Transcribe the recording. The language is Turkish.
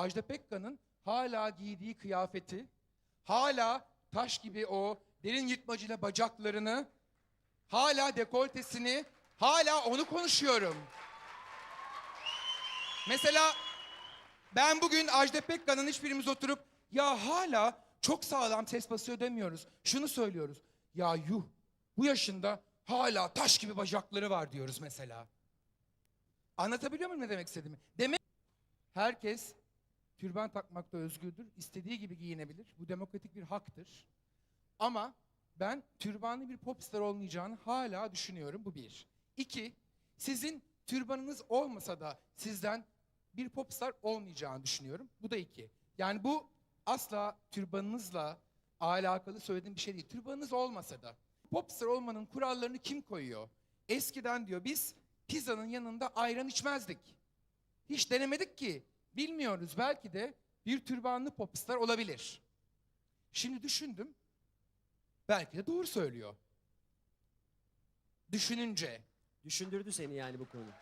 Ajda Pekkan'ın hala giydiği kıyafeti, hala taş gibi o derin yırtmacıyla bacaklarını, hala dekoltesini, hala onu konuşuyorum. Mesela ben bugün Ajda Pekkan'ın hiçbirimiz oturup ya hala çok sağlam ses basıyor demiyoruz. Şunu söylüyoruz. Ya yuh bu yaşında hala taş gibi bacakları var diyoruz mesela. Anlatabiliyor muyum ne demek istediğimi? Demek herkes türban takmakta özgürdür. istediği gibi giyinebilir. Bu demokratik bir haktır. Ama ben türbanlı bir popstar olmayacağını hala düşünüyorum. Bu bir. İki, sizin türbanınız olmasa da sizden bir popstar olmayacağını düşünüyorum. Bu da iki. Yani bu asla türbanınızla alakalı söylediğim bir şey değil. Türbanınız olmasa da popstar olmanın kurallarını kim koyuyor? Eskiden diyor biz pizzanın yanında ayran içmezdik. Hiç denemedik ki. Bilmiyoruz belki de bir türbanlı popstar olabilir. Şimdi düşündüm. Belki de doğru söylüyor. Düşününce. Düşündürdü seni yani bu konu.